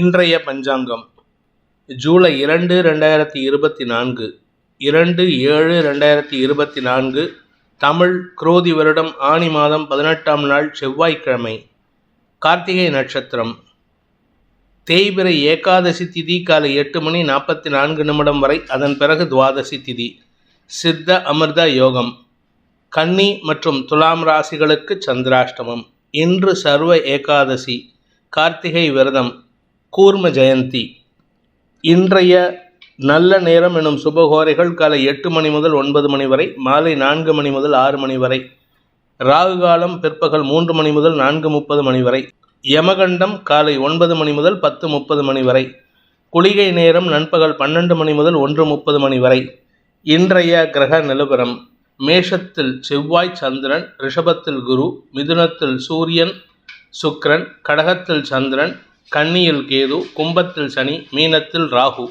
இன்றைய பஞ்சாங்கம். ஜூலை இரண்டு ரெண்டாயிரத்தி இருபத்தி நான்கு. இரண்டு ஏழு ரெண்டாயிரத்தி இருபத்தி நான்கு. தமிழ் குரோதி வருடம் ஆனி மாதம் பதினெட்டாம் நாள் செவ்வாய்க்கிழமை. கார்த்திகை நட்சத்திரம். தேய்பிறை ஏகாதசி திதி காலை எட்டு மணி நாற்பத்தி நான்கு நிமிடம் வரை அதன் பிறகு துவாதசி திதி. சித்த அமிர்த யோகம். கன்னி மற்றும் துலாம் ராசிகளுக்கு சந்திராஷ்டமம். இன்று சர்வ ஏகாதசி. கார்த்திகை விரதம். கூர்ம ஜெயந்தி. இன்றைய நல்ல நேரம் எனும் சுபகோரைகள் காலை எட்டு மணி முதல் ஒன்பது மணி வரை மாலை நான்கு மணி முதல் ஆறு மணி வரை ராகு காலம் பிற்பகல் மூன்று மணி முதல் நான்கு முப்பது மணி வரை யமகண்டம் காலை ஒன்பது மணி முதல் பத்து முப்பது மணி வரை குளிகை நேரம் நண்பகல் பன்னெண்டு மணி முதல் ஒன்று முப்பது மணி வரை இன்றைய கிரக நிலவரம் மேஷத்தில் செவ்வாய் சந்திரன் ரிஷபத்தில் குரு மிதுனத்தில் சூரியன் சுக்ரன் கடகத்தில் சந்திரன் கன்னியில் கேது கும்பத்தில் சனி மீனத்தில் ராகு.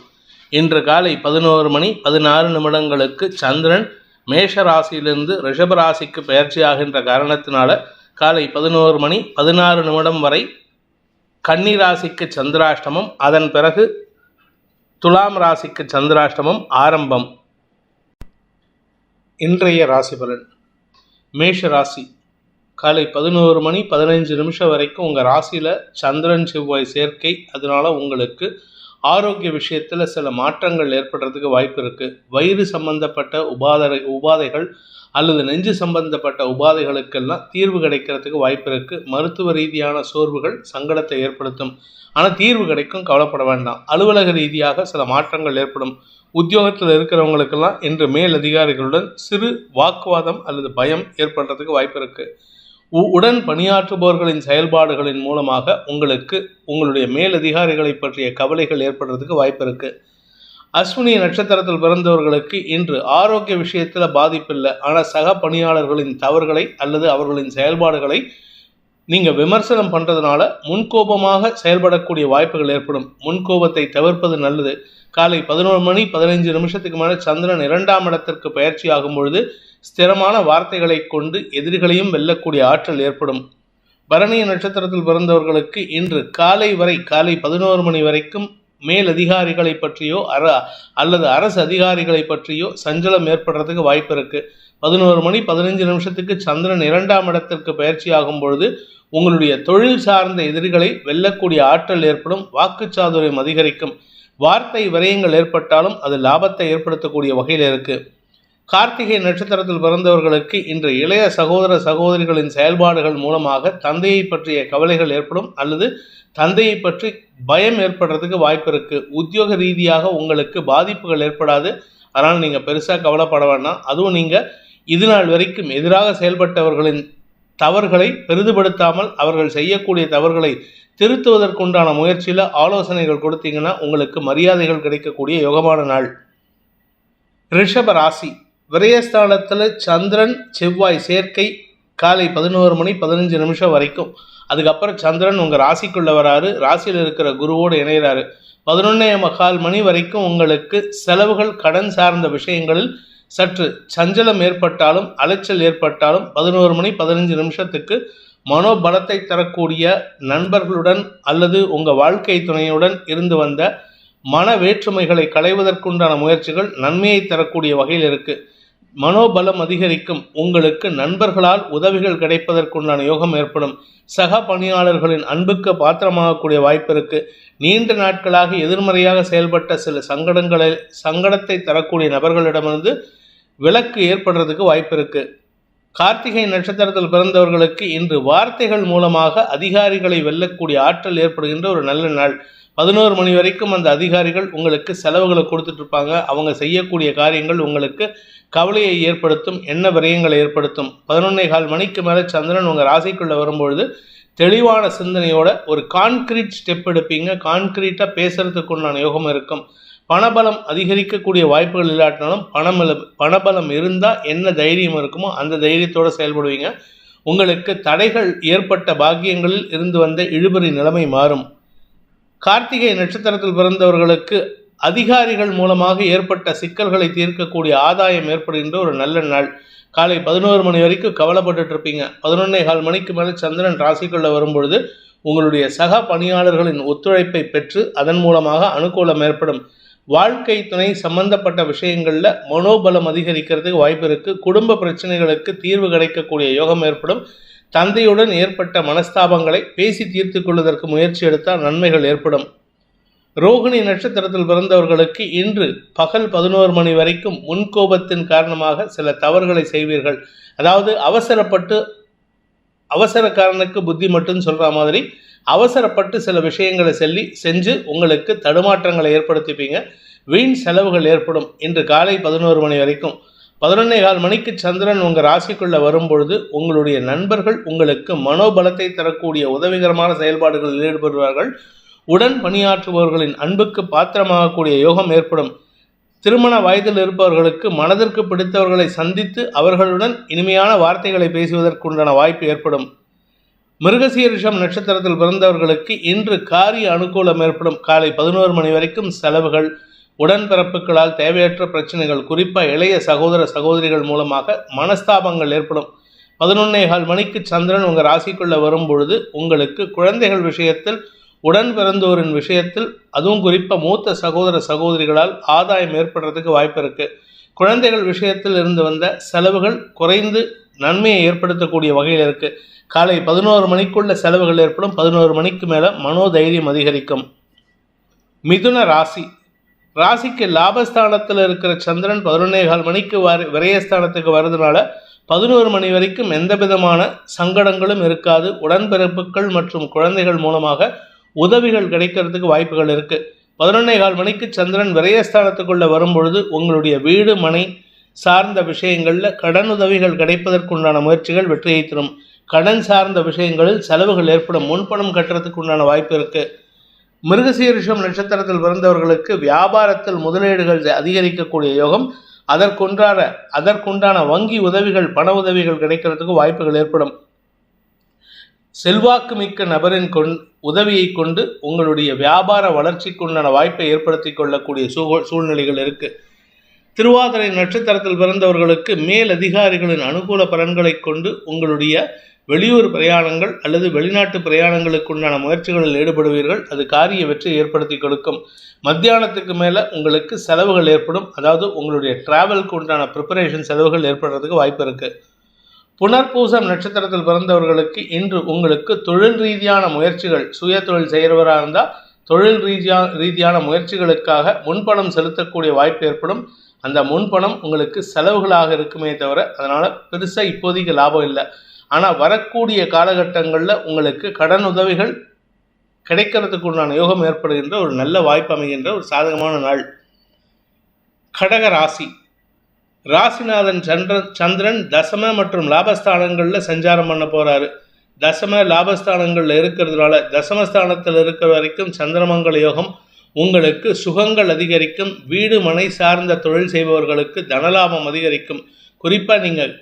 இன்று காலை பதினோரு மணி பதினாறு நிமிடங்களுக்கு சந்திரன் மேஷ ராசியிலிருந்து ரிஷப ராசிக்கு பயிற்சியாகின்ற காரணத்தினால காலை பதினோரு மணி பதினாறு நிமிடம் வரை கன்னி ராசிக்கு சந்திராஷ்டமம் அதன் பிறகு துலாம் ராசிக்கு சந்திராஷ்டமம் ஆரம்பம். இன்றைய ராசி பலன் மேஷ ராசி காலை பதினோரு மணி பதினைஞ்சு நிமிஷம் வரைக்கும் உங்கள் ராசியில் சந்திரன் செவ்வாய் சேர்க்கை. அதனால உங்களுக்கு ஆரோக்கிய விஷயத்தில் சில மாற்றங்கள் ஏற்படுறதுக்கு வாய்ப்பு இருக்குது வயிறு சம்பந்தப்பட்ட உபாதை உபாதைகள் அல்லது நெஞ்சு சம்பந்தப்பட்ட உபாதைகளுக்கெல்லாம் தீர்வு கிடைக்கிறதுக்கு வாய்ப்பு இருக்குது மருத்துவ ரீதியான சோர்வுகள் சங்கடத்தை ஏற்படுத்தும். ஆனால் தீர்வு கிடைக்கும் கவலைப்பட வேண்டாம். அலுவலக ரீதியாக சில மாற்றங்கள் ஏற்படும். உத்தியோகத்தில் இருக்கிறவங்களுக்கெல்லாம் இன்று மேல் அதிகாரிகளுடன் சிறு வாக்குவாதம் அல்லது பயம் ஏற்படுறதுக்கு வாய்ப்பு இருக்குது உடன் பணியாற்றுபவர்களின் செயல்பாடுகளின் மூலமாக உங்களுக்கு உங்களுடைய மேலதிகாரிகளை பற்றிய கவலைகள் ஏற்படுறதுக்கு வாய்ப்பு இருக்கு. அஸ்வினி நட்சத்திரத்தில் பிறந்தவர்களுக்கு இன்று ஆரோக்கிய விஷயத்தில் பாதிப்பில்லை ஆனால் சக பணியாளர்களின் தவறுகளை அல்லது அவர்களின் செயல்பாடுகளை நீங்கள் விமர்சனம் பண்ணுறதுனால முன்கோபமாக செயல்படக்கூடிய வாய்ப்புகள் ஏற்படும். முன்கோபத்தை தவிர்ப்பது நல்லது. காலை பதினோரு மணி பதினைஞ்சு நிமிஷத்துக்கு மேலே சந்திரன் இரண்டாம் இடத்திற்கு பயிற்சி ஆகும் பொழுது ஸ்திரமான வார்த்தைகளை கொண்டு எதிரிகளையும் வெல்லக்கூடிய ஆற்றல் ஏற்படும். பரணிய நட்சத்திரத்தில் பிறந்தவர்களுக்கு இன்று காலை வரை காலை பதினோரு மணி வரைக்கும் மேல் அதிகாரிகளை பற்றியோ அர அல்லது அரசு அதிகாரிகளை பற்றியோ சஞ்சலம் ஏற்படுறதுக்கு வாய்ப்பு இருக்கு. பதினோரு மணி பதினைஞ்சு நிமிஷத்துக்கு சந்திரன் இரண்டாம் இடத்திற்கு பயிற்சி ஆகும் பொழுது உங்களுடைய தொழில் சார்ந்த எதிரிகளை வெல்லக்கூடிய ஆற்றல் ஏற்படும் வாக்குச்சாதுரியம் அதிகரிக்கும். வார்த்தை விரயங்கள் ஏற்பட்டாலும் அது லாபத்தை ஏற்படுத்தக்கூடிய வகையில் இருக்குது கார்த்திகை நட்சத்திரத்தில் பிறந்தவர்களுக்கு இன்று இளைய சகோதர சகோதரிகளின் செயல்பாடுகள் மூலமாக தந்தையை பற்றிய கவலைகள் ஏற்படும் அல்லது தந்தையை பற்றி பயம் ஏற்படுறதுக்கு வாய்ப்பு இருக்கு. உத்தியோக ரீதியாக உங்களுக்கு பாதிப்புகள் ஏற்படாது. அதனால் நீங்கள் பெருசாக கவலைப்பட வேண்டாம். அதுவும் நீங்கள் இது நாள் வரைக்கும் எதிராக செயல்பட்டவர்களின் தவறுகளை பெரிதுபடுத்தாமல் அவர்கள் செய்யக்கூடிய தவறுகளை திருத்துவதற்குண்டான முயற்சியில் ஆலோசனைகள் கொடுத்தீங்கன்னா உங்களுக்கு மரியாதைகள் கிடைக்கக்கூடிய யோகமான நாள். ரிஷப ராசி. விரயஸ்தானத்தில் சந்திரன் செவ்வாய் சேர்க்கை காலை பதினோரு மணி பதினஞ்சு நிமிஷம் வரைக்கும். அதுக்கப்புறம் சந்திரன் உங்கள் ராசிக்குள்ளே வராரு. ராசியில் இருக்கிற குருவோடு இணைகிறாரு பதினொன்னே மகால் மணி வரைக்கும் உங்களுக்கு செலவுகள் கடன் சார்ந்த விஷயங்களில் சற்று சஞ்சலம் ஏற்பட்டாலும் அலைச்சல் ஏற்பட்டாலும் பதினோரு மணி பதினஞ்சு நிமிஷத்துக்கு மனோபலத்தை தரக்கூடிய நண்பர்களுடன் அல்லது உங்கள் வாழ்க்கை துணையுடன் இருந்து வந்த மன வேற்றுமைகளை களைவதற்குண்டான முயற்சிகள் நன்மையை தரக்கூடிய வகையில் இருக்குது மனோபலம் அதிகரிக்கும். உங்களுக்கு நண்பர்களால் உதவிகள் கிடைப்பதற்குண்டான யோகம் ஏற்படும். சக பணியாளர்களின் அன்புக்கு பாத்திரமாகக்கூடிய வாய்ப்பு இருக்கு நீண்ட நாட்களாக எதிர்மறையாக செயல்பட்ட சில சங்கடங்களை சங்கடத்தை தரக்கூடிய நபர்களிடமிருந்து விலக்கு ஏற்படுறதுக்கு வாய்ப்பு இருக்கு கார்த்திகை நட்சத்திரத்தில் பிறந்தவர்களுக்கு இன்று வார்த்தைகள் மூலமாக அதிகாரிகளை வெல்லக்கூடிய ஆற்றல் ஏற்படுகின்ற ஒரு நல்ல நாள். பதினோரு மணி வரைக்கும் அந்த அதிகாரிகள் உங்களுக்கு செலவுகளை கொடுத்துட்ருப்பாங்க அவங்க செய்யக்கூடிய காரியங்கள் உங்களுக்கு கவலையை ஏற்படுத்தும் எண்ண விரயங்களை ஏற்படுத்தும். பதினொன்னே கால் மணிக்கு மேலே சந்திரன் உங்கள் ராசிக்குள்ளே வரும்பொழுது தெளிவான சிந்தனையோட ஒரு கான்கிரீட் ஸ்டெப் எடுப்பீங்க. கான்கிரீட்டாக பேசுறதுக்கு உண்டான யோகம் இருக்கும். பணபலம் அதிகரிக்கக்கூடிய வாய்ப்புகள் இல்லாட்டினாலும் பணம் பணபலம் இருந்தால் என்ன தைரியம் இருக்குமோ அந்த தைரியத்தோடு செயல்படுவீங்க. உங்களுக்கு தடைகள் ஏற்பட்ட பாக்கியங்களில் இருந்து வந்த இழுபறி நிலைமை மாறும். கார்த்திகை நட்சத்திரத்தில் பிறந்தவர்களுக்கு அதிகாரிகள் மூலமாக ஏற்பட்ட சிக்கல்களை தீர்க்கக்கூடிய ஆதாயம் ஏற்படுகின்ற ஒரு நல்ல நாள். காலை பதினோரு மணி வரைக்கும் கவலைப்பட்டுட்டு இருப்பீங்க. பதினொன்னே கால் மணிக்கு மேலே சந்திரன் ராசிக்குள்ளே வரும்பொழுது உங்களுடைய சக பணியாளர்களின் ஒத்துழைப்பை பெற்று அதன் மூலமாக அனுகூலம் ஏற்படும். வாழ்க்கை துணை சம்பந்தப்பட்ட விஷயங்களில் மனோபலம் அதிகரிக்கிறதுக்கு வாய்ப்பு இருக்குது குடும்ப பிரச்சனைகளுக்கு தீர்வு கிடைக்கக்கூடிய யோகம் ஏற்படும். தந்தையுடன் ஏற்பட்ட மனஸ்தாபங்களை பேசி தீர்த்து கொள்வதற்கு முயற்சி எடுத்தால் நன்மைகள் ஏற்படும். ரோகிணி நட்சத்திரத்தில் பிறந்தவர்களுக்கு இன்று பகல் பதினோரு மணி வரைக்கும் முன்கோபத்தின் காரணமாக சில தவறுகளை செய்வீர்கள். அதாவது அவசரப்பட்டு அவசரக்காரனுக்கு புத்தி மட்டும் சொல்கிற மாதிரி அவசரப்பட்டு சில விஷயங்களை சொல்லி செஞ்சு உங்களுக்கு தடுமாற்றங்களை ஏற்படுத்திப்பீங்க. வீண் செலவுகள் ஏற்படும். இன்று காலை பதினோரு மணி வரைக்கும் பதினொன்னே கால் மணிக்கு சந்திரன் உங்கள் ராசிக்குள்ளே வரும்பொழுது உங்களுடைய நண்பர்கள் உங்களுக்கு மனோபலத்தை தரக்கூடிய உதவிகரமான செயல்பாடுகளில் ஈடுபடுவார்கள். உடன் பணியாற்றுபவர்களின் அன்புக்கு பாத்திரமாகக்கூடிய யோகம் ஏற்படும். திருமண வயதில் இருப்பவர்களுக்கு மனதிற்கு பிடித்தவர்களை சந்தித்து அவர்களுடன் இனிமையான வார்த்தைகளை பேசுவதற்குண்டான வாய்ப்பு ஏற்படும். மிருகசீரிஷம் நட்சத்திரத்தில் பிறந்தவர்களுக்கு இன்று காரிய அனுகூலம் ஏற்படும். காலை பதினோரு மணி வரைக்கும் செலவுகள் உடன்பிறப்புகளால் தேவையற்ற பிரச்சனைகள் குறிப்பாக இளைய சகோதர சகோதரிகள் மூலமாக மனஸ்தாபங்கள் ஏற்படும். பதினொன்னே கால் மணிக்கு சந்திரன் உங்கள் ராசிக்குள்ளே வரும் பொழுது உங்களுக்கு குழந்தைகள் விஷயத்தில் உடன் பிறந்தோரின் விஷயத்தில் அதுவும் குறிப்பாக மூத்த சகோதர சகோதரிகளால் ஆதாயம் ஏற்படுறதுக்கு வாய்ப்பு இருக்குது குழந்தைகள் விஷயத்தில் இருந்து வந்த செலவுகள் குறைந்து நன்மையை ஏற்படுத்தக்கூடிய வகையில் இருக்குது காலை பதினோரு மணிக்குள்ள செலவுகள் ஏற்படும். பதினோரு மணிக்கு மேலே மனோதைரியம் அதிகரிக்கும். மிதுன ராசி. ராசிக்கு லாபஸ்தானத்தில் இருக்கிற சந்திரன் பதினொன்னே கால் மணிக்கு வர விரயஸ்தானத்துக்கு வர்றதுனால பதினோரு மணி வரைக்கும் எந்த விதமான சங்கடங்களும் இருக்காது. உடன்பிறப்புகள் மற்றும் குழந்தைகள் மூலமாக உதவிகள் கிடைக்கிறதுக்கு வாய்ப்புகள் இருக்கு. பதினொன்னே கால் மணிக்கு சந்திரன் விரயஸ்தானத்துக்குள்ள வரும்பொழுது உங்களுடைய வீடு மனை சார்ந்த விஷயங்களில் கடன் உதவிகள் கிடைப்பதற்குண்டான முயற்சிகள் வெற்றியை தரும். கடன் சார்ந்த விஷயங்களில் செலவுகள் ஏற்படும். முன்பணம் கட்டுறதுக்கு உண்டான வாய்ப்பு இருக்கு. மிருகசீரிஷம் நட்சத்திரத்தில் பிறந்தவர்களுக்கு வியாபாரத்தில் முதலீடுகள் அதிகரிக்கக்கூடிய யோகம் அதற்குன்றான அதற்குண்டான வங்கி உதவிகள் பண உதவிகள் கிடைக்கிறதுக்கு வாய்ப்புகள் ஏற்படும். செல்வாக்கு மிக்க நபரின் கொண் உதவியை கொண்டு உங்களுடைய வியாபார வளர்ச்சிக்குண்டான வாய்ப்பை ஏற்படுத்தி கொள்ளக்கூடிய சூ சூழ்நிலைகள் இருக்கு. திருவாதிரை நட்சத்திரத்தில் பிறந்தவர்களுக்கு மேல் அதிகாரிகளின் அனுகூல பலன்களை கொண்டு உங்களுடைய வெளியூர் பிரயாணங்கள் அல்லது வெளிநாட்டு பிரயாணங்களுக்குண்டான முயற்சிகளில் ஈடுபடுவீர்கள். அது காரிய வெற்றி ஏற்படுத்தி கொடுக்கும். மத்தியானத்துக்கு மேலே உங்களுக்கு செலவுகள் ஏற்படும். அதாவது உங்களுடைய டிராவலுக்கு உண்டான ப்ரிப்பரேஷன் செலவுகள் ஏற்படுறதுக்கு வாய்ப்பு இருக்குது புனர்பூசம் நட்சத்திரத்தில் பிறந்தவர்களுக்கு இன்று உங்களுக்கு தொழில் ரீதியான முயற்சிகள் சுய தொழில் செய்கிறவராக இருந்தால் தொழில் ரீதியா ரீதியான முயற்சிகளுக்காக முன்பணம் செலுத்தக்கூடிய வாய்ப்பு ஏற்படும். அந்த முன்பணம் உங்களுக்கு செலவுகளாக இருக்குமே தவிர அதனால் பெருசாக இப்போதைக்கு லாபம் இல்லை. ஆனால் வரக்கூடிய காலகட்டங்களில் உங்களுக்கு கடன் உதவிகள் கிடைக்கிறதுக்கு உண்டான யோகம் ஏற்படுகின்ற ஒரு நல்ல வாய்ப்பு அமைகின்ற ஒரு சாதகமான நாள். கடக ராசி. ராசிநாதன் சந்திரன் சந்திரன் தசம மற்றும் லாபஸ்தானங்களில் சஞ்சாரம் பண்ண போகிறாரு தசம லாபஸ்தானங்களில் இருக்கிறதுனால தசமஸ்தானத்தில் இருக்கிற வரைக்கும் சந்திரமங்கல யோகம் உங்களுக்கு சுகங்கள் அதிகரிக்கும். வீடு மனை சார்ந்த தொழில் செய்பவர்களுக்கு தனலாபம் அதிகரிக்கும். குறிப்பாக நீங்கள்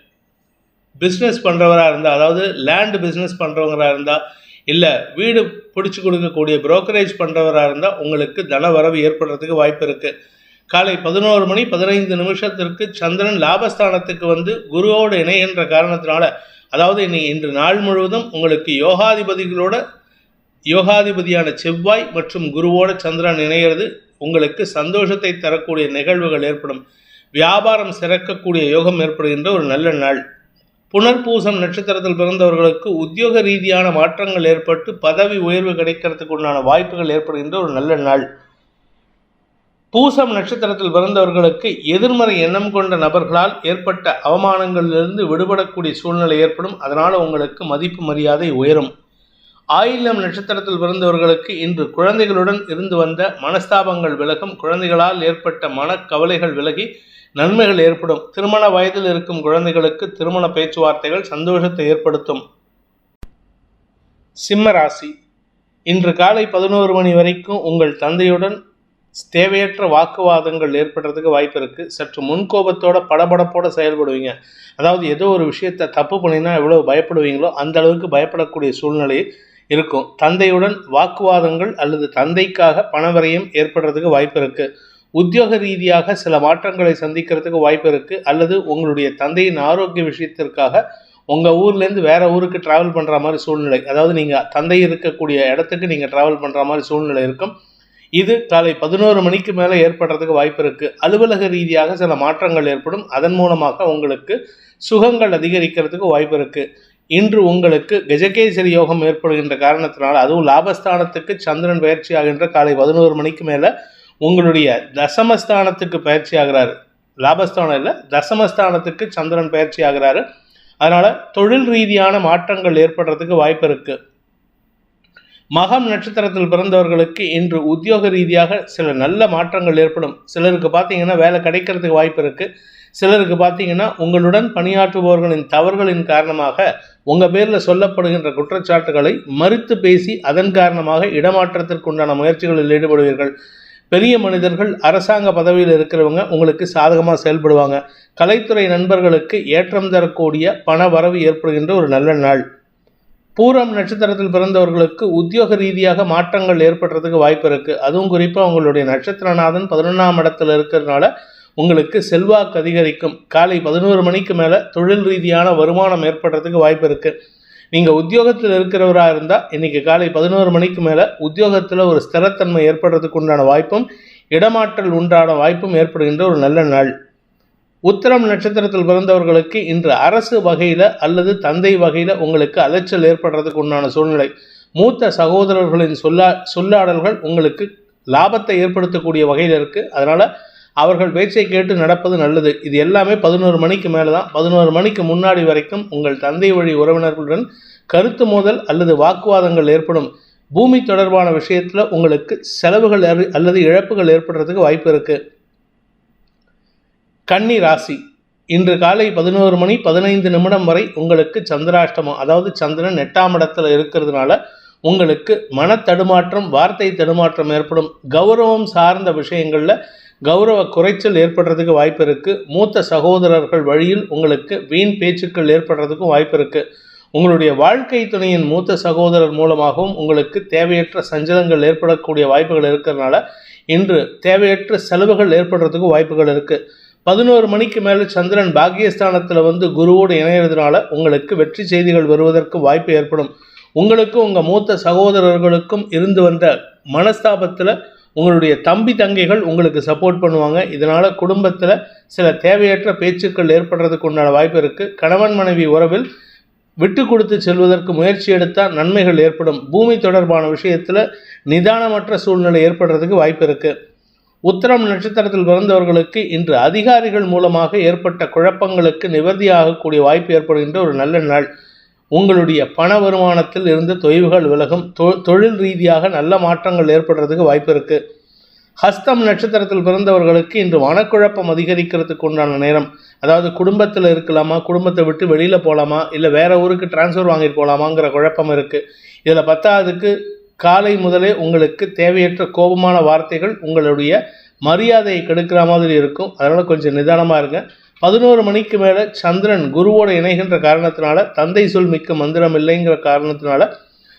பிஸ்னஸ் பண்ணுறவராக இருந்தால் அதாவது லேண்டு பிஸ்னஸ் பண்ணுறவங்களாக இருந்தால் இல்லை வீடு பிடிச்சி கொடுக்கக்கூடிய புரோக்கரேஜ் பண்ணுறவராக இருந்தால் உங்களுக்கு தன வரவு ஏற்படுறதுக்கு வாய்ப்பு இருக்குது காலை பதினோரு மணி பதினைந்து நிமிஷத்திற்கு சந்திரன் லாபஸ்தானத்துக்கு வந்து குருவோடு இணைகின்ற காரணத்தினால அதாவது இன்னை இன்று நாள் முழுவதும் உங்களுக்கு யோகாதிபதிகளோட யோகாதிபதியான செவ்வாய் மற்றும் குருவோட சந்திரன் இணையிறது உங்களுக்கு சந்தோஷத்தை தரக்கூடிய நிகழ்வுகள் ஏற்படும். வியாபாரம் சிறக்கக்கூடிய யோகம் ஏற்படுகின்ற ஒரு நல்ல நாள். புனர்பூசம் நட்சத்திரத்தில் பிறந்தவர்களுக்கு உத்தியோக ரீதியான மாற்றங்கள் ஏற்பட்டு பதவி உயர்வு கிடைக்கிறதுக்கு உண்டான வாய்ப்புகள் ஏற்படுகின்ற ஒரு நல்ல நாள். பூசம் நட்சத்திரத்தில் பிறந்தவர்களுக்கு எதிர்மறை எண்ணம் கொண்ட நபர்களால் ஏற்பட்ட அவமானங்களிலிருந்து விடுபடக்கூடிய சூழ்நிலை ஏற்படும். அதனால் உங்களுக்கு மதிப்பு மரியாதை உயரும். ஆயிலம் நட்சத்திரத்தில் பிறந்தவர்களுக்கு இன்று குழந்தைகளுடன் இருந்து வந்த மனஸ்தாபங்கள் விலகும். குழந்தைகளால் ஏற்பட்ட மனக்கவலைகள் விலகி நன்மைகள் ஏற்படும். திருமண வயதில் இருக்கும் குழந்தைகளுக்கு திருமண பேச்சுவார்த்தைகள் சந்தோஷத்தை ஏற்படுத்தும். சிம்ம ராசி. இன்று காலை பதினோரு மணி வரைக்கும் உங்கள் தந்தையுடன் தேவையற்ற வாக்குவாதங்கள் ஏற்படுறதுக்கு வாய்ப்பு இருக்குது சற்று முன்கோபத்தோட படபடப்போட செயல்படுவீங்க. அதாவது ஏதோ ஒரு விஷயத்தை தப்பு பண்ணினா எவ்வளோ பயப்படுவீங்களோ அந்த அளவுக்கு பயப்படக்கூடிய சூழ்நிலை இருக்கும். தந்தையுடன் வாக்குவாதங்கள் அல்லது தந்தைக்காக பணவரையும் ஏற்படுறதுக்கு வாய்ப்பு இருக்குது உத்தியோக ரீதியாக சில மாற்றங்களை சந்திக்கிறதுக்கு வாய்ப்பு இருக்குது அல்லது உங்களுடைய தந்தையின் ஆரோக்கிய விஷயத்திற்காக உங்கள் ஊர்லேருந்து வேறு ஊருக்கு ட்ராவல் பண்ணுற மாதிரி சூழ்நிலை. அதாவது நீங்கள் தந்தை இருக்கக்கூடிய இடத்துக்கு நீங்கள் ட்ராவல் பண்ணுற மாதிரி சூழ்நிலை இருக்கும். இது காலை பதினோரு மணிக்கு மேலே ஏற்படுறதுக்கு வாய்ப்பு இருக்குது அலுவலக ரீதியாக சில மாற்றங்கள் ஏற்படும். அதன் மூலமாக உங்களுக்கு சுகங்கள் அதிகரிக்கிறதுக்கு வாய்ப்பு இருக்குது இன்று உங்களுக்கு கஜகேசரி யோகம் ஏற்படுகின்ற காரணத்தினால் அதுவும் லாபஸ்தானத்துக்கு சந்திரன் பயிற்சி ஆகின்ற காலை பதினோரு மணிக்கு மேலே உங்களுடைய தசமஸ்தானத்துக்கு பயிற்சி ஆகிறாரு. லாபஸ்தானம் இல்லை தசமஸ்தானத்துக்கு சந்திரன் பயிற்சி ஆகிறாரு. அதனால் தொழில் ரீதியான மாற்றங்கள் ஏற்படுறதுக்கு வாய்ப்பு இருக்குது மகம் நட்சத்திரத்தில் பிறந்தவர்களுக்கு இன்று உத்தியோக ரீதியாக சில நல்ல மாற்றங்கள் ஏற்படும். சிலருக்கு பார்த்தீங்கன்னா வேலை கிடைக்கிறதுக்கு வாய்ப்பு இருக்குது சிலருக்கு பார்த்தீங்கன்னா உங்களுடன் பணியாற்றுபவர்களின் தவறுகளின் காரணமாக உங்கள் பேரில் சொல்லப்படுகின்ற குற்றச்சாட்டுகளை மறுத்து பேசி அதன் காரணமாக இடமாற்றத்திற்குண்டான முயற்சிகளில் ஈடுபடுவீர்கள். பெரிய மனிதர்கள் அரசாங்க பதவியில் இருக்கிறவங்க உங்களுக்கு சாதகமாக செயல்படுவாங்க. கலைத்துறை நண்பர்களுக்கு ஏற்றம் தரக்கூடிய பண வரவு ஏற்படுகின்ற ஒரு நல்ல நாள். பூரம் நட்சத்திரத்தில் பிறந்தவர்களுக்கு உத்தியோக ரீதியாக மாற்றங்கள் ஏற்படுறதுக்கு வாய்ப்பு இருக்குது அதுவும் குறிப்பாக உங்களுடைய நட்சத்திரநாதன் பதினொன்றாம் இடத்துல இருக்கிறதுனால உங்களுக்கு செல்வாக்கு அதிகரிக்கும். காலை பதினோரு மணிக்கு மேலே தொழில் ரீதியான வருமானம் ஏற்படுறதுக்கு வாய்ப்பு இருக்குது நீங்கள் உத்தியோகத்தில் இருக்கிறவராக இருந்தால் இன்றைக்கி காலை பதினோரு மணிக்கு மேலே உத்தியோகத்தில் ஒரு ஸ்திரத்தன்மை ஏற்படுறதுக்கு உண்டான வாய்ப்பும் இடமாற்றல் உண்டான வாய்ப்பும் ஏற்படுகின்ற ஒரு நல்ல நாள். உத்திரம் நட்சத்திரத்தில் பிறந்தவர்களுக்கு இன்று அரசு வகையில் அல்லது தந்தை வகையில் உங்களுக்கு அலைச்சல் ஏற்படுறதுக்கு உண்டான சூழ்நிலை. மூத்த சகோதரர்களின் சொல்லா சொல்லாடல்கள் உங்களுக்கு லாபத்தை ஏற்படுத்தக்கூடிய வகையில் இருக்குது அதனால் அவர்கள் பேச்சை கேட்டு நடப்பது நல்லது. இது எல்லாமே பதினோரு மணிக்கு மேலே தான் பதினோரு மணிக்கு முன்னாடி வரைக்கும் உங்கள் தந்தை வழி உறவினர்களுடன் கருத்து மோதல் அல்லது வாக்குவாதங்கள் ஏற்படும். பூமி தொடர்பான விஷயத்தில் உங்களுக்கு செலவுகள் அறி- அல்லது இழப்புகள் ஏற்படுறதுக்கு வாய்ப்பு இருக்குது கன்னி ராசி. இன்று காலை பதினோரு மணி பதினைந்து நிமிடம் வரை உங்களுக்கு சந்திராஷ்டமம். அதாவது சந்திரன் எட்டாம் இடத்துல இருக்கிறதுனால உங்களுக்கு மன தடுமாற்றம் வார்த்தை தடுமாற்றம் ஏற்படும். கௌரவம் சார்ந்த விஷயங்களில் கௌரவ குறைச்சல் ஏற்படுறதுக்கு வாய்ப்பு இருக்குது மூத்த சகோதரர்கள் வழியில் உங்களுக்கு வீண் பேச்சுக்கள் ஏற்படுறதுக்கும் வாய்ப்பு இருக்குது உங்களுடைய வாழ்க்கை துணையின் மூத்த சகோதரர் மூலமாகவும் உங்களுக்கு தேவையற்ற சஞ்சலங்கள் ஏற்படக்கூடிய வாய்ப்புகள் இருக்கிறதுனால இன்று தேவையற்ற செலவுகள் ஏற்படுறதுக்கு வாய்ப்புகள் இருக்குது பதினோரு மணிக்கு மேலே சந்திரன் பாக்கியஸ்தானத்தில் வந்து குருவோடு இணையிறதுனால உங்களுக்கு வெற்றி செய்திகள் வருவதற்கு வாய்ப்பு ஏற்படும். உங்களுக்கும் உங்கள் மூத்த சகோதரர்களுக்கும் இருந்து வந்த மனஸ்தாபத்தில் உங்களுடைய தம்பி தங்கைகள் உங்களுக்கு சப்போர்ட் பண்ணுவாங்க. இதனால் குடும்பத்தில் சில தேவையற்ற பேச்சுக்கள் ஏற்படுறதுக்கு உண்டான வாய்ப்பு இருக்குது கணவன் மனைவி உறவில் விட்டு கொடுத்து செல்வதற்கு முயற்சி எடுத்தால் நன்மைகள் ஏற்படும். பூமி தொடர்பான விஷயத்தில் நிதானமற்ற சூழ்நிலை ஏற்படுறதுக்கு வாய்ப்பு இருக்குது உத்திரம் நட்சத்திரத்தில் பிறந்தவர்களுக்கு இன்று அதிகாரிகள் மூலமாக ஏற்பட்ட குழப்பங்களுக்கு நிவர்த்தியாகக்கூடிய வாய்ப்பு ஏற்படுகின்ற ஒரு நல்ல நாள். உங்களுடைய பண வருமானத்தில் இருந்து தொய்வுகள் விலகும். தொ- தொழில் ரீதியாக நல்ல மாற்றங்கள் ஏற்படுறதுக்கு வாய்ப்பு இருக்குது ஹஸ்தம் நட்சத்திரத்தில் பிறந்தவர்களுக்கு இன்று மனக்குழப்பம் அதிகரிக்கிறதுக்கு உண்டான நேரம். அதாவது குடும்பத்தில் இருக்கலாமா குடும்பத்தை விட்டு வெளியில் போகலாமா இல்லை வேற ஊருக்கு டிரான்ஸ்ஃபர் வாங்கிட்டு போகலாமாங்கிற குழப்பம் இருக்குது இதில் பத்தாவதுக்கு காலை முதலே உங்களுக்கு தேவையற்ற கோபமான வார்த்தைகள் உங்களுடைய மரியாதையை கெடுக்கிற மாதிரி இருக்கும். அதனால் கொஞ்சம் நிதானமாக இருங்க. பதினோரு மணிக்கு மேலே சந்திரன் குருவோடு இணைகின்ற காரணத்தினால தந்தை சொல் மிக்க மந்திரம் இல்லைங்கிற காரணத்தினால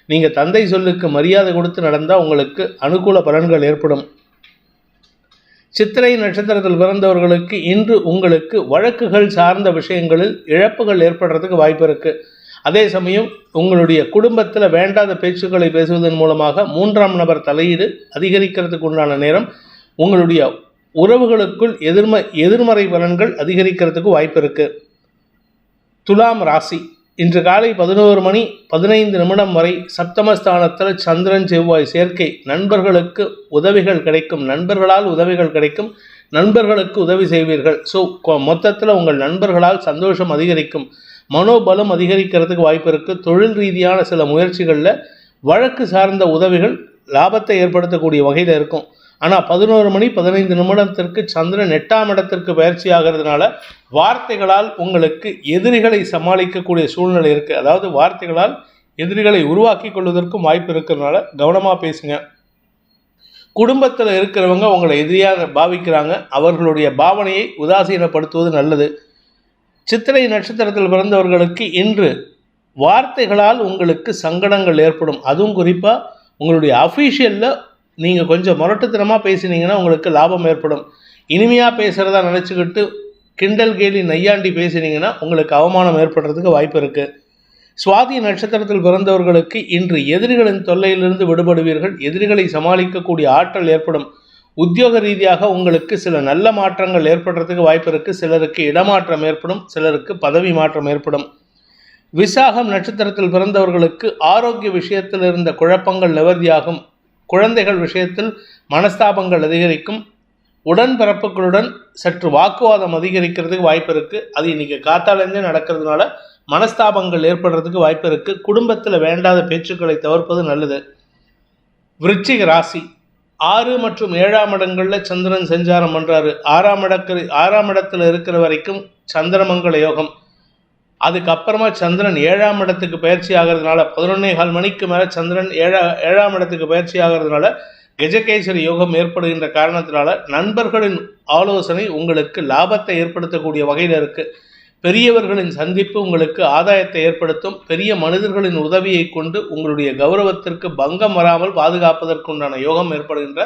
நீங்கள் தந்தை சொல்லுக்கு மரியாதை கொடுத்து நடந்தால் உங்களுக்கு அனுகூல பலன்கள் ஏற்படும். சித்திரை நட்சத்திரத்தில் பிறந்தவர்களுக்கு இன்று உங்களுக்கு வழக்குகள் சார்ந்த விஷயங்களில் இழப்புகள் ஏற்படுறதுக்கு வாய்ப்பு இருக்குது அதே சமயம் உங்களுடைய குடும்பத்தில் வேண்டாத பேச்சுக்களை பேசுவதன் மூலமாக மூன்றாம் நபர் தலையீடு அதிகரிக்கிறதுக்கு உண்டான நேரம் உங்களுடைய உறவுகளுக்குள் எதிர்ம எதிர்மறை பலன்கள் அதிகரிக்கிறதுக்கு வாய்ப்பு இருக்குது துலாம் ராசி. இன்று காலை பதினோரு மணி பதினைந்து நிமிடம் வரை சப்தமஸ்தானத்தில் சந்திரன் செவ்வாய் சேர்க்கை. நண்பர்களுக்கு உதவிகள் கிடைக்கும். நண்பர்களால் உதவிகள் கிடைக்கும். நண்பர்களுக்கு உதவி செய்வீர்கள். ஸோ மொத்தத்தில் உங்கள் நண்பர்களால் சந்தோஷம் அதிகரிக்கும். மனோபலம் அதிகரிக்கிறதுக்கு வாய்ப்பு இருக்குது தொழில் ரீதியான சில முயற்சிகளில் வழக்கு சார்ந்த உதவிகள் லாபத்தை ஏற்படுத்தக்கூடிய வகையில் இருக்கும். ஆனால் பதினோரு மணி பதினைந்து நிமிடத்திற்கு சந்திரன் எட்டாம் இடத்திற்கு பயிற்சி ஆகிறதுனால வார்த்தைகளால் உங்களுக்கு எதிரிகளை சமாளிக்கக்கூடிய சூழ்நிலை இருக்குது அதாவது வார்த்தைகளால் எதிரிகளை உருவாக்கி கொள்வதற்கும் வாய்ப்பு இருக்கிறதுனால கவனமாக பேசுங்க. குடும்பத்தில் இருக்கிறவங்க உங்களை எதிரியாக பாவிக்கிறாங்க. அவர்களுடைய பாவனையை உதாசீனப்படுத்துவது நல்லது. சித்திரை நட்சத்திரத்தில் பிறந்தவர்களுக்கு இன்று வார்த்தைகளால் உங்களுக்கு சங்கடங்கள் ஏற்படும். அதுவும் குறிப்பாக உங்களுடைய அஃபீஷியலில் நீங்கள் கொஞ்சம் முரட்டுத்தனமாக பேசினீங்கன்னா உங்களுக்கு லாபம் ஏற்படும். இனிமையாக பேசுகிறதா நினச்சிக்கிட்டு கிண்டல் கேலி நையாண்டி பேசினீங்கன்னா உங்களுக்கு அவமானம் ஏற்படுறதுக்கு வாய்ப்பு இருக்குது சுவாதி நட்சத்திரத்தில் பிறந்தவர்களுக்கு இன்று எதிரிகளின் தொல்லையிலிருந்து விடுபடுவீர்கள். எதிரிகளை சமாளிக்கக்கூடிய ஆற்றல் ஏற்படும். உத்தியோக ரீதியாக உங்களுக்கு சில நல்ல மாற்றங்கள் ஏற்படுறதுக்கு வாய்ப்பு இருக்குது சிலருக்கு இடமாற்றம் ஏற்படும் சிலருக்கு பதவி மாற்றம் ஏற்படும். விசாகம் நட்சத்திரத்தில் பிறந்தவர்களுக்கு ஆரோக்கிய விஷயத்தில் இருந்த குழப்பங்கள் நிவர்த்தியாகும். குழந்தைகள் விஷயத்தில் மனஸ்தாபங்கள் அதிகரிக்கும். உடன்பிறப்புகளுடன் சற்று வாக்குவாதம் அதிகரிக்கிறதுக்கு வாய்ப்பு இருக்குது அது இன்றைக்கி காத்தாலேருந்தே நடக்கிறதுனால மனஸ்தாபங்கள் ஏற்படுறதுக்கு வாய்ப்பு இருக்குது குடும்பத்தில் வேண்டாத பேச்சுக்களை தவிர்ப்பது நல்லது. விருச்சிக ராசி. ஆறு மற்றும் ஏழாம் இடங்களில் சந்திரன் சஞ்சாரம் பண்ணுறாரு ஆறாம் இடக்கு ஆறாம் இடத்துல இருக்கிற வரைக்கும் சந்திரமங்கல யோகம். அதுக்கப்புறமா சந்திரன் ஏழாம் இடத்துக்கு பயிற்சி ஆகிறதுனால பதினொன்னே கால் மணிக்கு மேலே சந்திரன் ஏழா ஏழாம் இடத்துக்கு பயிற்சி ஆகிறதுனால கஜகேசரி யோகம் ஏற்படுகின்ற காரணத்தினால நண்பர்களின் ஆலோசனை உங்களுக்கு லாபத்தை ஏற்படுத்தக்கூடிய வகையில் இருக்குது பெரியவர்களின் சந்திப்பு உங்களுக்கு ஆதாயத்தை ஏற்படுத்தும். பெரிய மனிதர்களின் உதவியை கொண்டு உங்களுடைய கௌரவத்திற்கு பங்கம் வராமல் பாதுகாப்பதற்குண்டான யோகம் ஏற்படுகின்ற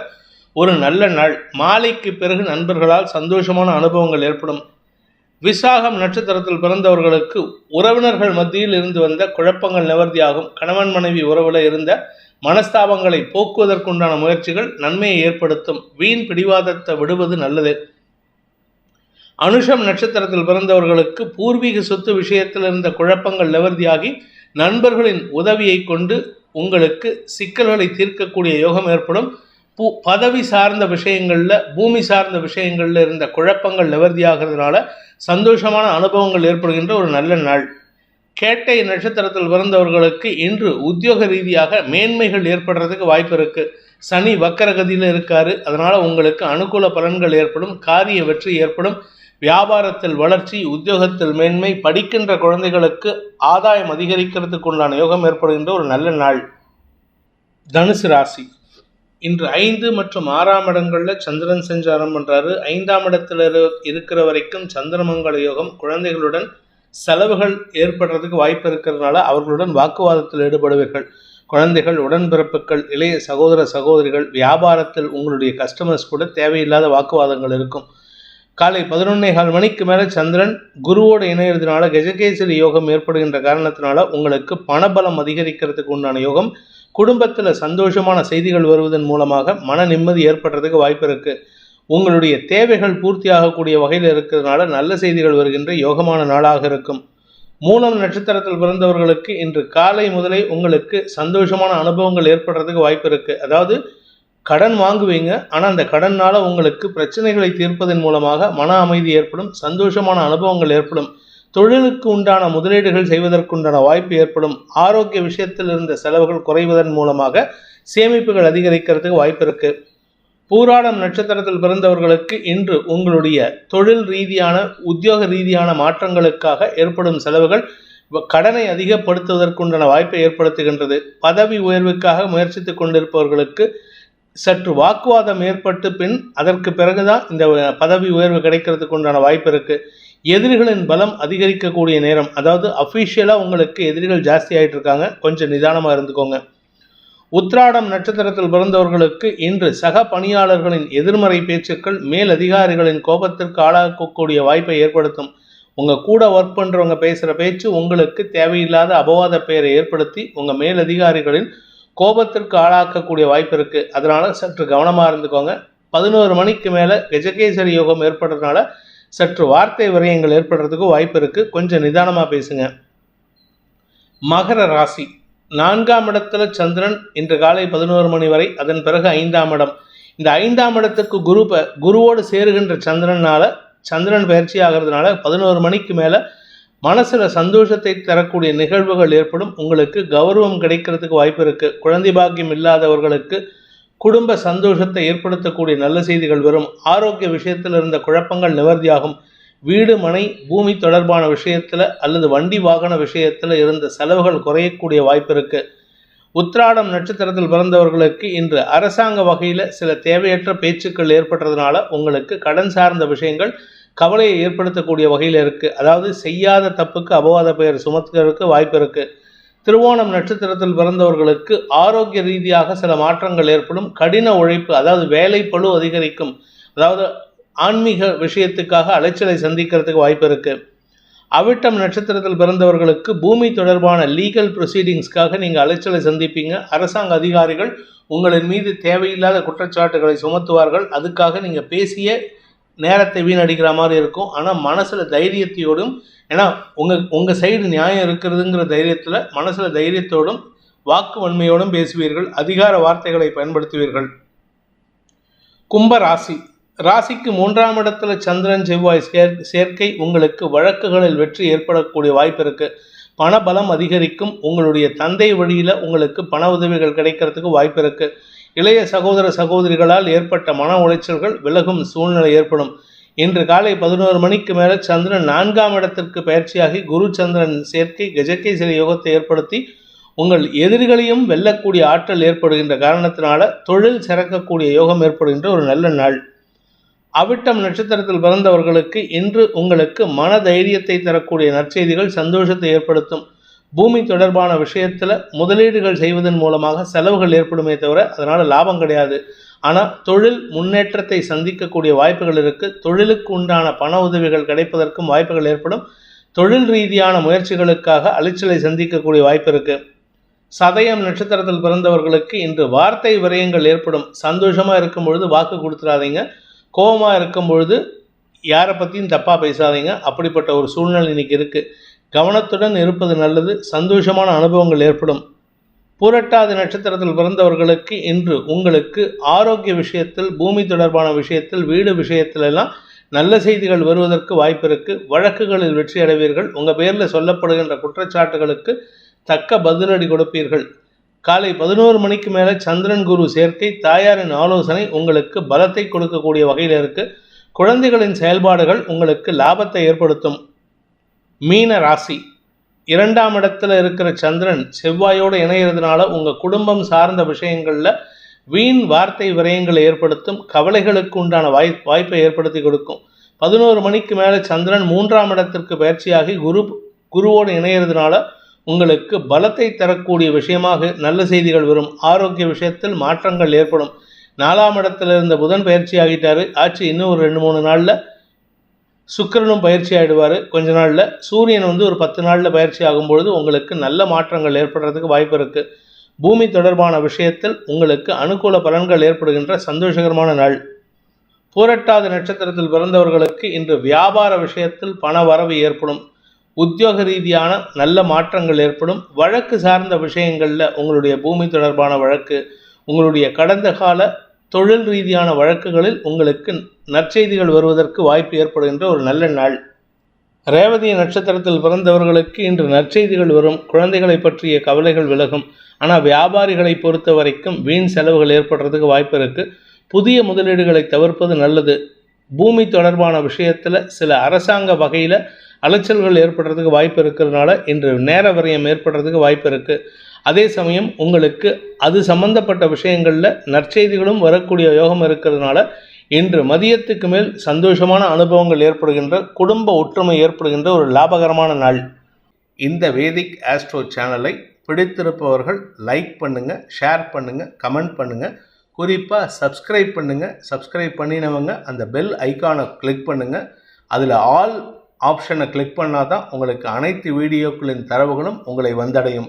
ஒரு நல்ல நாள். மாலைக்கு பிறகு நண்பர்களால் சந்தோஷமான அனுபவங்கள் ஏற்படும். விசாகம் நட்சத்திரத்தில் பிறந்தவர்களுக்கு உறவினர்கள் மத்தியில் இருந்து வந்த குழப்பங்கள் நிவர்த்தியாகும். கணவன் மனைவி உறவில் இருந்த மனஸ்தாபங்களை போக்குவதற்குண்டான முயற்சிகள் நன்மையை ஏற்படுத்தும். வீண் பிடிவாதத்தை விடுவது நல்லது. அனுஷம் நட்சத்திரத்தில் பிறந்தவர்களுக்கு பூர்வீக சொத்து விஷயத்தில் இருந்த குழப்பங்கள் நிவர்த்தியாகி நண்பர்களின் உதவியை கொண்டு உங்களுக்கு சிக்கல்களை தீர்க்கக்கூடிய யோகம் ஏற்படும். பூ பதவி சார்ந்த விஷயங்களில் பூமி சார்ந்த விஷயங்களில் இருந்த குழப்பங்கள் நிவர்த்தியாகிறதுனால சந்தோஷமான அனுபவங்கள் ஏற்படுகின்ற ஒரு நல்ல நாள். கேட்டை நட்சத்திரத்தில் பிறந்தவர்களுக்கு இன்று உத்தியோக ரீதியாக மேன்மைகள் ஏற்படுறதுக்கு வாய்ப்பு இருக்குது சனி வக்கரகதியில் இருக்காரு. அதனால் உங்களுக்கு அனுகூல பலன்கள் ஏற்படும். காரிய வெற்றி ஏற்படும். வியாபாரத்தில் வளர்ச்சி உத்தியோகத்தில் மேன்மை படிக்கின்ற குழந்தைகளுக்கு ஆதாயம் அதிகரிக்கிறதுக்கு உண்டான யோகம் ஏற்படுகின்ற ஒரு நல்ல நாள். தனுசு ராசி. இன்று ஐந்து மற்றும் ஆறாம் இடங்களில் சந்திரன் சஞ்சாரம் பண்ணுறாரு ஐந்தாம் இடத்துல இருக்கிற வரைக்கும் சந்திரமங்கல யோகம் குழந்தைகளுடன் செலவுகள் ஏற்படுறதுக்கு வாய்ப்பு இருக்கிறதுனால அவர்களுடன் வாக்குவாதத்தில் ஈடுபடுவீர்கள். குழந்தைகள் உடன்பிறப்புகள் இளைய சகோதர சகோதரிகள் வியாபாரத்தில் உங்களுடைய கஸ்டமர்ஸ் கூட தேவையில்லாத வாக்குவாதங்கள் இருக்கும். காலை பதினொன்னே கால் மணிக்கு மேலே சந்திரன் குருவோடு இணையிறதுனால கஜகேசரி யோகம் ஏற்படுகின்ற காரணத்தினால உங்களுக்கு பணபலம் அதிகரிக்கிறதுக்கு உண்டான யோகம் குடும்பத்தில் சந்தோஷமான செய்திகள் வருவதன் மூலமாக மன நிம்மதி ஏற்படுறதுக்கு வாய்ப்பு இருக்குது உங்களுடைய தேவைகள் பூர்த்தியாகக்கூடிய வகையில் இருக்கிறதுனால நல்ல செய்திகள் வருகின்ற யோகமான நாளாக இருக்கும். மூலம் நட்சத்திரத்தில் பிறந்தவர்களுக்கு இன்று காலை முதலே உங்களுக்கு சந்தோஷமான அனுபவங்கள் ஏற்படுறதுக்கு வாய்ப்பு இருக்குது அதாவது கடன் வாங்குவீங்க ஆனால் அந்த கடனால் உங்களுக்கு பிரச்சனைகளை தீர்ப்பதன் மூலமாக மன அமைதி ஏற்படும் சந்தோஷமான அனுபவங்கள் ஏற்படும் தொழிலுக்கு உண்டான முதலீடுகள் செய்வதற்குண்டான வாய்ப்பு ஏற்படும் ஆரோக்கிய விஷயத்தில் இருந்த செலவுகள் குறைவதன் மூலமாக சேமிப்புகள் அதிகரிக்கிறதுக்கு வாய்ப்பு இருக்கு. பூராடம் நட்சத்திரத்தில் பிறந்தவர்களுக்கு இன்று உங்களுடைய தொழில் ரீதியான உத்தியோக ரீதியான மாற்றங்களுக்காக ஏற்படும் செலவுகள் கடனை அதிகப்படுத்துவதற்குண்டான வாய்ப்பை ஏற்படுத்துகின்றது. பதவி உயர்வுக்காக முயற்சித்துக் கொண்டிருப்பவர்களுக்கு சற்று வாக்குவாதம் ஏற்பட்டு பின் அதற்கு பிறகுதான் இந்த பதவி உயர்வு கிடைக்கிறதுக்கு உண்டான வாய்ப்பு இருக்குது எதிரிகளின் பலம் அதிகரிக்கக்கூடிய நேரம் அதாவது அஃபிஷியலாக உங்களுக்கு எதிரிகள் ஜாஸ்தி ஆகிட்டு இருக்காங்க. கொஞ்சம் நிதானமாக இருந்துக்கோங்க. உத்ராடம் நட்சத்திரத்தில் பிறந்தவர்களுக்கு இன்று சக பணியாளர்களின் எதிர்மறை பேச்சுக்கள் மேல் அதிகாரிகளின் கோபத்திற்கு ஆளாக்கக்கூடிய வாய்ப்பை ஏற்படுத்தும். உங்கள் கூட ஒர்க் பண்ணுறவங்க பேசுகிற பேச்சு உங்களுக்கு தேவையில்லாத அபவாத பெயரை ஏற்படுத்தி உங்கள் மேல் அதிகாரிகளின் கோபத்திற்கு ஆளாக்கக்கூடிய வாய்ப்பு இருக்குது அதனால் சற்று கவனமாக இருந்துக்கோங்க. பதினோரு மணிக்கு மேலே கஜகேசரி யோகம் ஏற்படுறதுனால சற்று வார்த்தை விரயங்கள் ஏற்படுறதுக்கு வாய்ப்பு இருக்குது கொஞ்சம் நிதானமாக பேசுங்க. மகர ராசி. நான்காம் இடத்துல சந்திரன் இன்று காலை பதினோரு மணி வரை அதன் பிறகு ஐந்தாம் இடம். இந்த ஐந்தாம் இடத்துக்கு குரு குருவோடு சேருகின்ற சந்திரனால் சந்திரன் பயிற்சி ஆகிறதுனால பதினோரு மணிக்கு மேலே மனசில் சந்தோஷத்தை தரக்கூடிய நிகழ்வுகள் ஏற்படும். உங்களுக்கு கௌரவம் கிடைக்கிறதுக்கு வாய்ப்பு இருக்குது குழந்தை பாக்கியம் இல்லாதவர்களுக்கு குடும்ப சந்தோஷத்தை ஏற்படுத்தக்கூடிய நல்ல செய்திகள் வரும். ஆரோக்கிய விஷயத்தில் இருந்த குழப்பங்கள் நிவர்த்தியாகும். வீடு மனை பூமி தொடர்பான விஷயத்தில் அல்லது வண்டி வாகன விஷயத்தில் இருந்த செலவுகள் குறையக்கூடிய வாய்ப்பு இருக்குது உத்ராடம் நட்சத்திரத்தில் பிறந்தவர்களுக்கு இன்று அரசாங்க வகையில் சில தேவையற்ற பேச்சுக்கள் ஏற்படுறதுனால உங்களுக்கு கடன் சார்ந்த விஷயங்கள் கவலையை ஏற்படுத்தக்கூடிய வகையில் இருக்குது அதாவது செய்யாத தப்புக்கு அபவாத பெயர் சுமத்துறதுக்கு வாய்ப்பு இருக்குது திருவோணம் நட்சத்திரத்தில் பிறந்தவர்களுக்கு ஆரோக்கிய ரீதியாக சில மாற்றங்கள் ஏற்படும். கடின உழைப்பு அதாவது வேலை பழு அதிகரிக்கும். அதாவது ஆன்மீக விஷயத்துக்காக அலைச்சலை சந்திக்கிறதுக்கு வாய்ப்பு இருக்குது அவிட்டம் நட்சத்திரத்தில் பிறந்தவர்களுக்கு பூமி தொடர்பான லீகல் ப்ரொசீடிங்ஸ்க்காக நீங்கள் அலைச்சலை சந்திப்பீங்க. அரசாங்க அதிகாரிகள் உங்களின் மீது தேவையில்லாத குற்றச்சாட்டுகளை சுமத்துவார்கள். அதுக்காக நீங்கள் பேசிய நேரத்தை வீணடிக்கிற மாதிரி இருக்கும். ஆனால் மனசில் தைரியத்தையோடும் ஏன்னா உங்கள் உங்கள் சைடு நியாயம் இருக்கிறதுங்கிற தைரியத்தில் மனசில் தைரியத்தோடும் வாக்கு வன்மையோடும் பேசுவீர்கள். அதிகார வார்த்தைகளை பயன்படுத்துவீர்கள். கும்ப ராசி. ராசிக்கு மூன்றாம் இடத்துல சந்திரன் செவ்வாய் சேர் சேர்க்கை உங்களுக்கு வழக்குகளில் வெற்றி ஏற்படக்கூடிய வாய்ப்பு இருக்குது பணபலம் அதிகரிக்கும். உங்களுடைய தந்தை வழியில் உங்களுக்கு பண உதவிகள் கிடைக்கிறதுக்கு வாய்ப்பு இருக்குது இளைய சகோதர சகோதரிகளால் ஏற்பட்ட மன உளைச்சல்கள் விலகும் சூழ்நிலை ஏற்படும். இன்று காலை பதினோரு மணிக்கு மேலே சந்திரன் நான்காம் இடத்திற்கு பயிற்சியாகி குரு சந்திரன் சேர்க்கை கஜக்கை சில யோகத்தை ஏற்படுத்தி உங்கள் எதிரிகளையும் வெல்லக்கூடிய ஆற்றல் ஏற்படுகின்ற காரணத்தினால தொழில் சிறக்கக்கூடிய யோகம் ஏற்படுகின்ற ஒரு நல்ல நாள். அவிட்டம் நட்சத்திரத்தில் பிறந்தவர்களுக்கு இன்று உங்களுக்கு மன தைரியத்தை தரக்கூடிய நற்செய்திகள் சந்தோஷத்தை ஏற்படுத்தும். பூமி தொடர்பான விஷயத்தில் முதலீடுகள் செய்வதன் மூலமாக செலவுகள் ஏற்படுமே தவிர அதனால் லாபம் கிடையாது. ஆனால் தொழில் முன்னேற்றத்தை சந்திக்கக்கூடிய வாய்ப்புகள் இருக்குது தொழிலுக்கு உண்டான பண உதவிகள் கிடைப்பதற்கும் வாய்ப்புகள் ஏற்படும். தொழில் ரீதியான முயற்சிகளுக்காக அலைச்சலை சந்திக்கக்கூடிய வாய்ப்பு இருக்குது சதயம் நட்சத்திரத்தில் பிறந்தவர்களுக்கு இன்று வார்த்தை விரயங்கள் ஏற்படும். சந்தோஷமாக இருக்கும் பொழுது வாக்கு கொடுத்துடாதீங்க கோபமாக இருக்கும் பொழுது யாரை பற்றியும் தப்பாக பேசாதீங்க. அப்படிப்பட்ட ஒரு சூழ்நிலை இன்னைக்கு இருக்குது கவனத்துடன் இருப்பது நல்லது சந்தோஷமான அனுபவங்கள் ஏற்படும். பூரட்டாதி நட்சத்திரத்தில் பிறந்தவர்களுக்கு இன்று உங்களுக்கு ஆரோக்கிய விஷயத்தில் பூமி தொடர்பான விஷயத்தில் வீடு விஷயத்திலெல்லாம் நல்ல செய்திகள் வருவதற்கு வாய்ப்பு இருக்குது வழக்குகளில் வெற்றி அடைவீர்கள். உங்கள் பேரில் சொல்லப்படுகின்ற குற்றச்சாட்டுகளுக்கு தக்க பதிலடி கொடுப்பீர்கள். காலை பதினோரு மணிக்கு மேலே சந்திரன் குரு சேர்க்கை தாயாரின் ஆலோசனை உங்களுக்கு பலத்தை கொடுக்கக்கூடிய வகையில் இருக்கு. குழந்தைகளின் செயல்பாடுகள் உங்களுக்கு லாபத்தை ஏற்படுத்தும். மீன ராசி. இரண்டாம் இடத்துல இருக்கிற சந்திரன் செவ்வாயோடு இணையிறதுனால உங்கள் குடும்பம் சார்ந்த விஷயங்களில் வீண் வார்த்தை விரயங்களை ஏற்படுத்தும் கவலைகளுக்கு உண்டான வாய் வாய்ப்பை ஏற்படுத்தி கொடுக்கும். பதினோரு மணிக்கு மேலே சந்திரன் மூன்றாம் இடத்திற்கு பயிற்சியாகி குரு குருவோடு இணையிறதுனால உங்களுக்கு பலத்தை தரக்கூடிய விஷயமாக நல்ல செய்திகள் வரும். ஆரோக்கிய விஷயத்தில் மாற்றங்கள் ஏற்படும். நாலாம் இடத்துல இருந்த புதன் பயிற்சி ஆகிட்டாரு. ஆச்சு இன்னும் ஒரு ரெண்டு மூணு நாளில் சுக்கிரனும் பயிற்சி ஆகிடுவார் கொஞ்ச நாளில் சூரியன் வந்து ஒரு பத்து நாளில் பயிற்சி ஆகும்பொழுது உங்களுக்கு நல்ல மாற்றங்கள் ஏற்படுறதுக்கு வாய்ப்பு இருக்குது பூமி தொடர்பான விஷயத்தில் உங்களுக்கு அனுகூல பலன்கள் ஏற்படுகின்ற சந்தோஷகரமான நாள். பூரட்டாத நட்சத்திரத்தில் பிறந்தவர்களுக்கு இன்று வியாபார விஷயத்தில் பண வரவு ஏற்படும். உத்தியோக ரீதியான நல்ல மாற்றங்கள் ஏற்படும். வழக்கு சார்ந்த விஷயங்களில் உங்களுடைய பூமி தொடர்பான வழக்கு உங்களுடைய கடந்த கால தொழில் ரீதியான வழக்குகளில் உங்களுக்கு நற்செய்திகள் வருவதற்கு வாய்ப்பு ஏற்படுகின்ற ஒரு நல்ல நாள். ரேவதி நட்சத்திரத்தில் பிறந்தவர்களுக்கு இன்று நற்செய்திகள் வரும். குழந்தைகளை பற்றிய கவலைகள் விலகும். ஆனால் வியாபாரிகளை பொறுத்த வரைக்கும் வீண் செலவுகள் ஏற்படுறதுக்கு வாய்ப்பு இருக்குது புதிய முதலீடுகளை தவிர்ப்பது நல்லது. பூமி தொடர்பான விஷயத்தில் சில அரசாங்க வகையில் அலைச்சல்கள் ஏற்படுறதுக்கு வாய்ப்பு இருக்கிறதுனால இன்று நேர விரயம் ஏற்படுறதுக்கு வாய்ப்பு இருக்குது அதே சமயம் உங்களுக்கு அது சம்பந்தப்பட்ட விஷயங்களில் நற்செய்திகளும் வரக்கூடிய யோகம் இருக்கிறதுனால இன்று மதியத்துக்கு மேல் சந்தோஷமான அனுபவங்கள் ஏற்படுகின்ற குடும்ப ஒற்றுமை ஏற்படுகின்ற ஒரு லாபகரமான நாள். இந்த வேதிக் ஆஸ்ட்ரோ சேனலை பிடித்திருப்பவர்கள் லைக் பண்ணுங்கள் ஷேர் பண்ணுங்கள் கமெண்ட் பண்ணுங்கள் குறிப்பாக சப்ஸ்கிரைப் பண்ணுங்கள் சப்ஸ்கிரைப் பண்ணினவங்க அந்த பெல் ஐக்கானை கிளிக் பண்ணுங்கள் அதில் ஆல் ஆப்ஷனை கிளிக் பண்ணால் தான் உங்களுக்கு அனைத்து வீடியோக்களின் தரவுகளும் உங்களை வந்தடையும்.